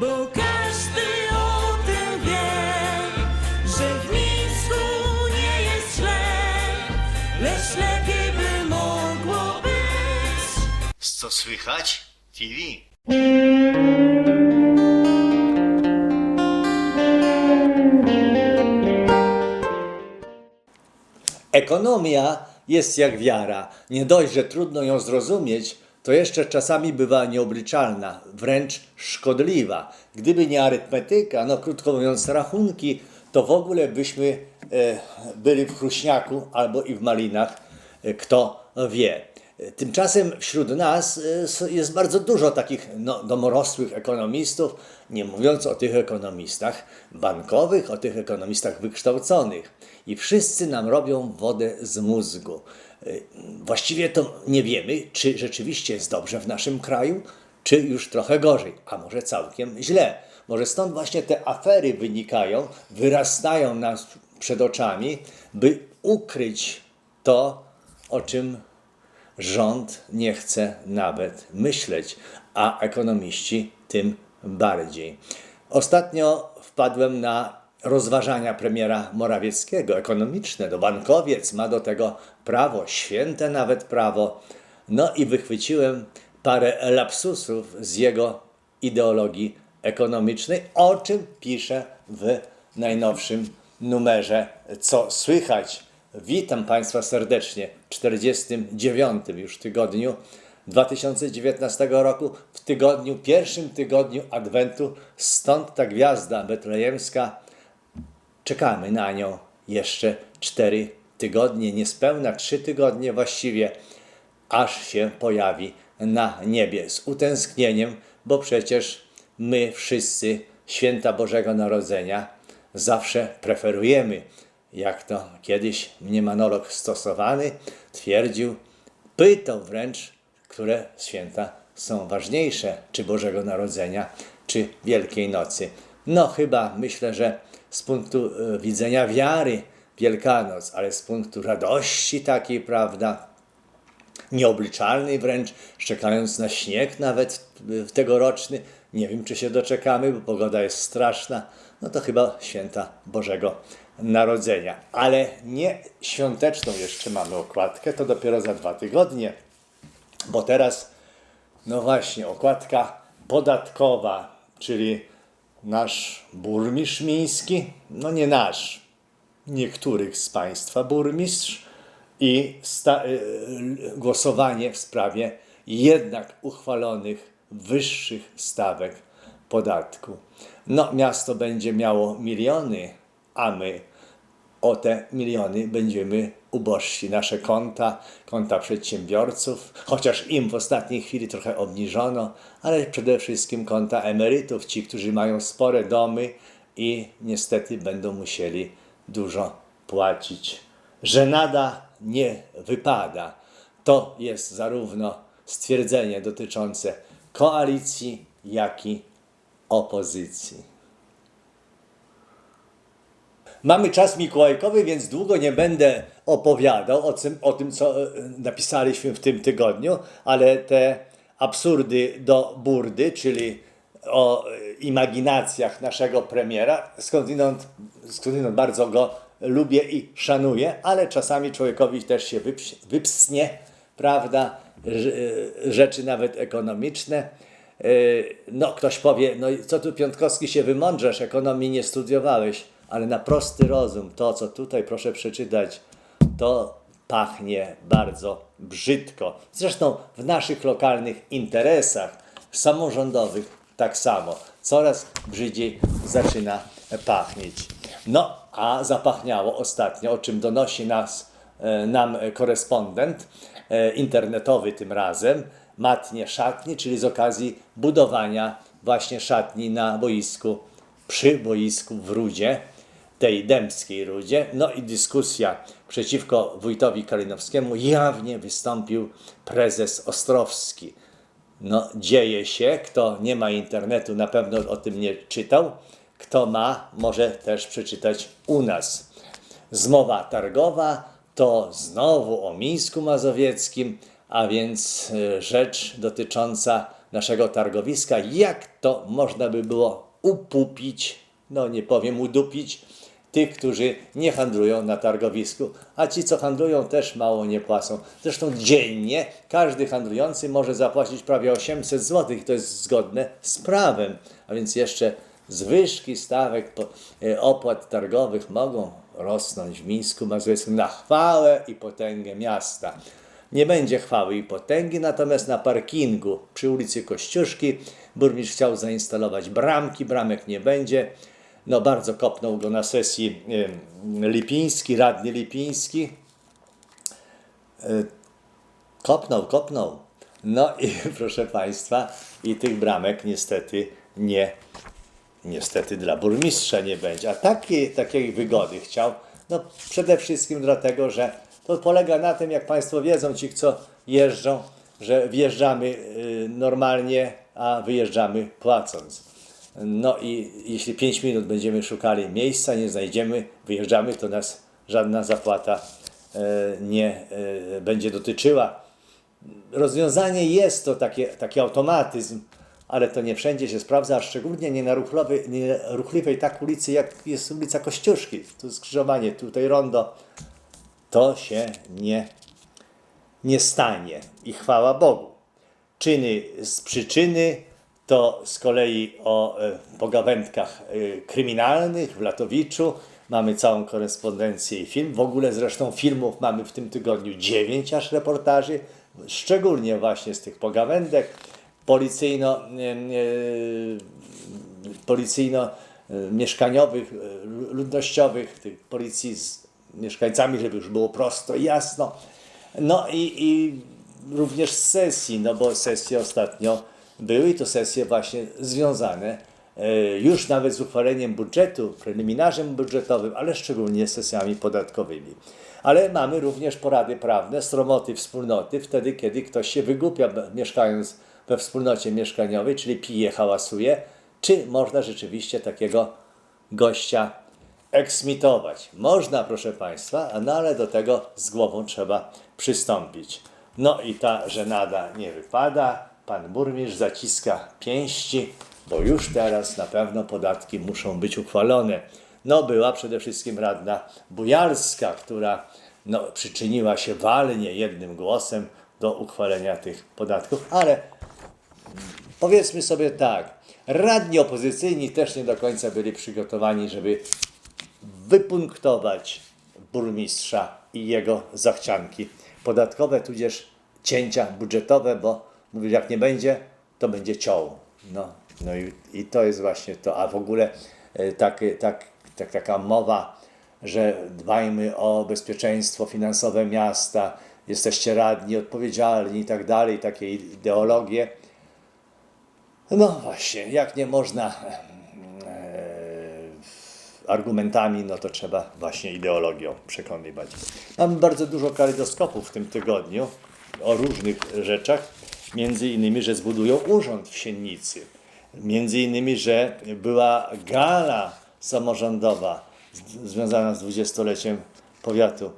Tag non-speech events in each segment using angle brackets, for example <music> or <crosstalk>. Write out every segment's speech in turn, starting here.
Bo każdy o tym wie, że w Mińsku nie jest źle, lecz lepiej by mogło być. Co słychać? TV. Ekonomia jest jak wiara. Nie dość, że trudno ją zrozumieć, to jeszcze czasami bywa nieobliczalna, wręcz szkodliwa. Gdyby nie arytmetyka, no krótko mówiąc rachunki, to w ogóle byśmy e, byli w Chruśniaku albo i w Malinach, e, kto wie. Tymczasem wśród nas e, jest bardzo dużo takich no, domorosłych ekonomistów, nie mówiąc o tych ekonomistach bankowych, o tych ekonomistach wykształconych. I wszyscy nam robią wodę z mózgu. Właściwie to nie wiemy, czy rzeczywiście jest dobrze w naszym kraju, czy już trochę gorzej, a może całkiem źle. Może stąd właśnie te afery wynikają, wyrastają nas przed oczami, by ukryć to, o czym rząd nie chce nawet myśleć, a ekonomiści tym bardziej. Ostatnio wpadłem na rozważania premiera Morawieckiego, ekonomiczne, do bankowiec, ma do tego prawo, święte nawet prawo. No i wychwyciłem parę lapsusów z jego ideologii ekonomicznej, o czym pisze w najnowszym numerze Co słychać. Witam Państwa serdecznie w 49 już tygodniu 2019 roku, w tygodniu, pierwszym tygodniu Adwentu. Stąd ta gwiazda betlejemska. Czekamy na nią jeszcze 4 tygodnie, niespełna 3 tygodnie właściwie, aż się pojawi na niebie z utęsknieniem, bo przecież my wszyscy święta Bożego Narodzenia zawsze preferujemy. Jak to kiedyś mniemanolog stosowany twierdził, pytał wręcz, które święta są ważniejsze, czy Bożego Narodzenia, czy Wielkiej Nocy. No chyba myślę, że z punktu e, widzenia wiary Wielkanoc, ale z punktu radości takiej, prawda, nieobliczalnej wręcz, czekając na śnieg nawet tegoroczny. Nie wiem, czy się doczekamy, bo pogoda jest straszna. No to chyba święta Bożego Narodzenia. Ale nie świąteczną jeszcze mamy okładkę, to dopiero za dwa tygodnie, bo teraz, no właśnie, okładka podatkowa, czyli nasz burmistrz miński, no nie nasz, niektórych z Państwa burmistrz. I y, y, głosowanie w sprawie jednak uchwalonych wyższych stawek podatku. No, miasto będzie miało miliony, a my o te miliony będziemy ubożsi. Nasze konta, konta przedsiębiorców, chociaż im w ostatniej chwili trochę obniżono, ale przede wszystkim konta emerytów, ci, którzy mają spore domy i niestety będą musieli dużo płacić. Żenada nie wypada. To jest zarówno stwierdzenie dotyczące koalicji, jak i opozycji. Mamy czas mikołajkowy, więc długo nie będę opowiadał o tym, o tym, co e, napisaliśmy w tym tygodniu, ale te absurdy do burdy, czyli o e, imaginacjach naszego premiera, skądinąd, skądinąd bardzo go lubię i szanuję, ale czasami człowiekowi też się wyps- wypsnie, prawda, e, rzeczy nawet ekonomiczne. No, ktoś powie, no co tu Piątkowski się wymądrzesz, ekonomii nie studiowałeś, ale na prosty rozum, to co tutaj proszę przeczytać, to pachnie bardzo brzydko. Zresztą w naszych lokalnych interesach samorządowych tak samo. Coraz brzydziej zaczyna pachnieć. No, a zapachniało ostatnio, o czym donosi nas, e, nam korespondent e, internetowy tym razem, matnie szatnie, czyli z okazji budowania właśnie szatni na boisku, przy boisku w Rudzie, tej dębskiej Rudzie. No i dyskusja przeciwko wójtowi Kalinowskiemu jawnie wystąpił prezes Ostrowski. No, dzieje się. Kto nie ma internetu, na pewno o tym nie czytał. Kto ma, może też przeczytać u nas. Zmowa targowa to znowu o Mińsku Mazowieckim, a więc e, rzecz dotycząca naszego targowiska, jak to można by było upupić, no nie powiem udupić, tych, którzy nie handlują na targowisku, a ci, co handlują, też mało nie płacą. Zresztą dziennie każdy handlujący może zapłacić prawie 800 zł, to jest zgodne z prawem, a więc jeszcze zwyżki stawek e, opłat targowych mogą rosnąć w Mińsku Mazowieckim na chwałę i potęgę miasta. Nie będzie chwały i potęgi, natomiast na parkingu przy ulicy Kościuszki burmistrz chciał zainstalować bramki, bramek nie będzie. No bardzo kopnął go na sesji Lipiński, radny Lipiński. E, Kopnął, kopnął. No i <laughs> proszę Państwa, i tych bramek niestety nie, niestety dla burmistrza nie będzie. A takiej, takiej wygody chciał, no przede wszystkim dlatego, że to polega na tym, jak Państwo wiedzą, ci co jeżdżą, że wjeżdżamy y, normalnie, a wyjeżdżamy płacąc. No i jeśli 5 minut będziemy szukali miejsca, nie znajdziemy, wyjeżdżamy, to nas żadna zapłata e, nie e, będzie dotyczyła. Rozwiązanie jest to takie, taki automatyzm, ale to nie wszędzie się sprawdza, a szczególnie nie na ruchlowej, nie ruchliwej tak ulicy, jak jest ulica Kościuszki. Tu skrzyżowanie, tutaj rondo. To się nie, nie stanie i chwała Bogu. Czyny z przyczyny to z kolei o e, pogawędkach e, kryminalnych w Latowiczu. Mamy całą korespondencję i film. W ogóle zresztą filmów mamy w tym tygodniu dziewięć aż reportaży, szczególnie właśnie z tych pogawędek policyjno, e, policyjno mieszkaniowych, ludnościowych, tych policji z mieszkańcami, żeby już było prosto i jasno. No i, i również z sesji, no bo sesje ostatnio były to sesje właśnie związane e, już nawet z uchwaleniem budżetu, preliminarzem budżetowym, ale szczególnie sesjami podatkowymi. Ale mamy również porady prawne, stromoty wspólnoty, wtedy kiedy ktoś się wygłupia mieszkając we wspólnocie mieszkaniowej, czyli pije, hałasuje, czy można rzeczywiście takiego gościa eksmitować. Można, proszę Państwa, no ale do tego z głową trzeba przystąpić. No i ta żenada nie wypada. Pan burmistrz zaciska pięści, bo już teraz na pewno podatki muszą być uchwalone. No była przede wszystkim radna Bujalska, która no, przyczyniła się walnie jednym głosem do uchwalenia tych podatków, ale powiedzmy sobie tak, radni opozycyjni też nie do końca byli przygotowani, żeby wypunktować burmistrza i jego zachcianki podatkowe, tudzież cięcia budżetowe, bo mówił, jak nie będzie, to będzie ciął. No, no i, i to jest właśnie to. A w ogóle e, tak, tak, tak, taka mowa, że dbajmy o bezpieczeństwo finansowe miasta, jesteście radni, odpowiedzialni i tak dalej, takie ideologie. No właśnie, jak nie można e, argumentami, no to trzeba właśnie ideologią przekonywać. Mamy bardzo dużo kalejdoskopów w tym tygodniu o różnych rzeczach. Między innymi, że zbudują urząd w Siennicy. Między innymi, że była gala samorządowa związana z dwudziestoleciem powiatu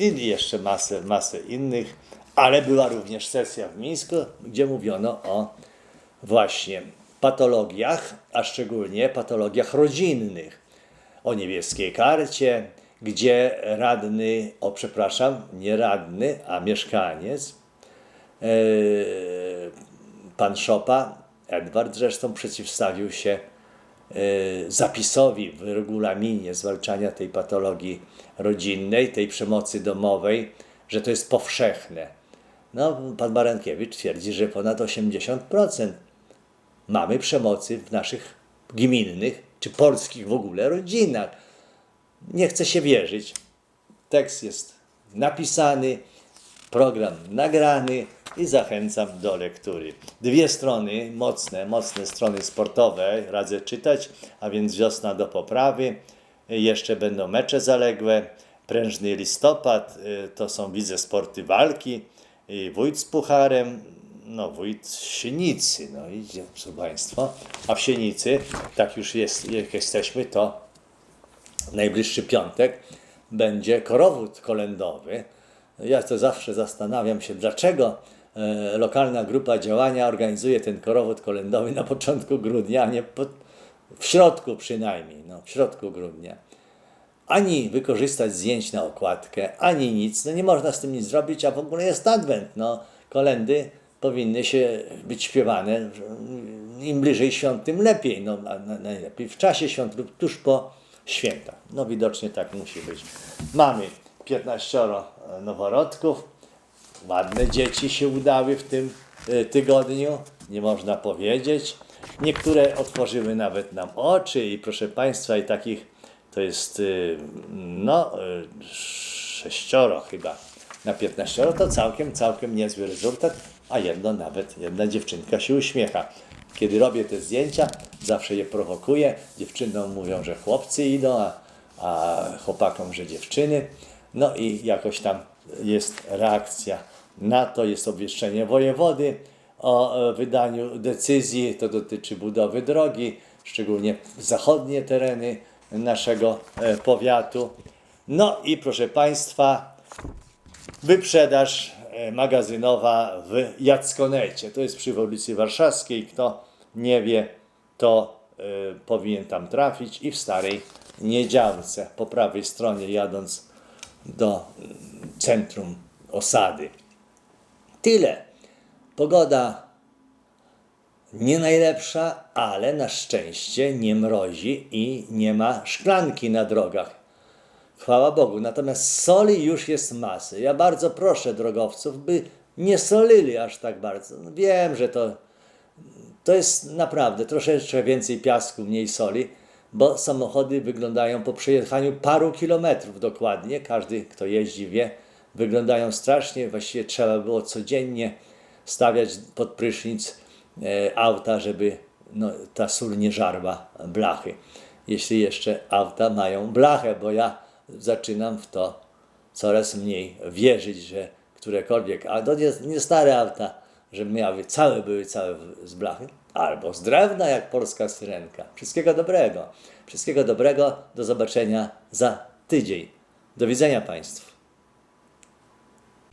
i jeszcze masę, masę innych, ale była również sesja w Mińsku, gdzie mówiono o właśnie patologiach, a szczególnie patologiach rodzinnych. O niebieskiej karcie, gdzie radny, o przepraszam, nie radny, a mieszkaniec, pan Szopa, Edward zresztą przeciwstawił się e, zapisowi w regulaminie zwalczania tej patologii rodzinnej, tej przemocy domowej, że to jest powszechne. No, pan Barankiewicz twierdzi, że ponad 80% mamy przemocy w naszych gminnych czy polskich w ogóle rodzinach. Nie chce się wierzyć. Tekst jest napisany, program nagrany i zachęcam do lektury. Dwie strony, mocne, mocne strony sportowe radzę czytać, a więc wiosna do poprawy. Jeszcze będą mecze zaległe. Prężny listopad, y, to są widzę sporty walki, i wójt z pucharem, no wójt Sienicy, no idzie, proszę Państwa. A w Sienicy, tak już jest, jak jesteśmy, to najbliższy piątek będzie korowód kolędowy. Ja to zawsze zastanawiam się, dlaczego lokalna grupa działania organizuje ten korowód kolędowy na początku grudnia, a nie w środku przynajmniej, no, w środku grudnia. Ani wykorzystać zdjęć na okładkę, ani nic. No nie można z tym nic zrobić, a w ogóle jest adwent. No, kolendy powinny się być śpiewane. Im bliżej świąt, tym lepiej. No, najlepiej w czasie świąt lub tuż po świętach. No widocznie tak musi być. Mamy 15 noworodków. Ładne dzieci się udały w tym y, tygodniu, nie można powiedzieć. Niektóre otworzyły nawet nam oczy i proszę Państwa, i takich to jest y, no y, sześcioro chyba na 15 to całkiem, całkiem niezły rezultat, a jedno nawet, jedna dziewczynka się uśmiecha. Kiedy robię te zdjęcia, zawsze je prowokuję. Dziewczynom mówią, że chłopcy idą, a, a chłopakom, że dziewczyny. No i jakoś tam jest reakcja na to, jest obwieszczenie wojewody o e, wydaniu decyzji, to dotyczy budowy drogi, szczególnie zachodnie tereny naszego e, powiatu. No i proszę Państwa, wyprzedaż e, magazynowa w Jackonecie. To jest przy ulicy Warszawskiej. Kto nie wie, to powinien tam trafić i w Starej Niedziałce, po prawej stronie jadąc do centrum osady. Tyle. Pogoda nie najlepsza, ale na szczęście nie mrozi i nie ma szklanki na drogach. Chwała Bogu. Natomiast soli już jest masy. Ja bardzo proszę drogowców, by nie solili aż tak bardzo. No Wiem, że to, to jest naprawdę troszeczkę więcej piasku, mniej soli, bo samochody wyglądają po przejechaniu paru kilometrów dokładnie. Każdy, kto jeździ, wie, wyglądają strasznie. Właściwie trzeba było codziennie stawiać pod prysznic e, auta, żeby no, ta sól nie żarła blachy. Jeśli jeszcze auta mają blachę, bo ja zaczynam w to coraz mniej wierzyć, że którekolwiek, a to nie, nie stare auta, że miały całe, były całe z blachy, albo z drewna, jak polska syrenka. Wszystkiego dobrego. Wszystkiego dobrego. Do zobaczenia za tydzień. Do widzenia Państwu.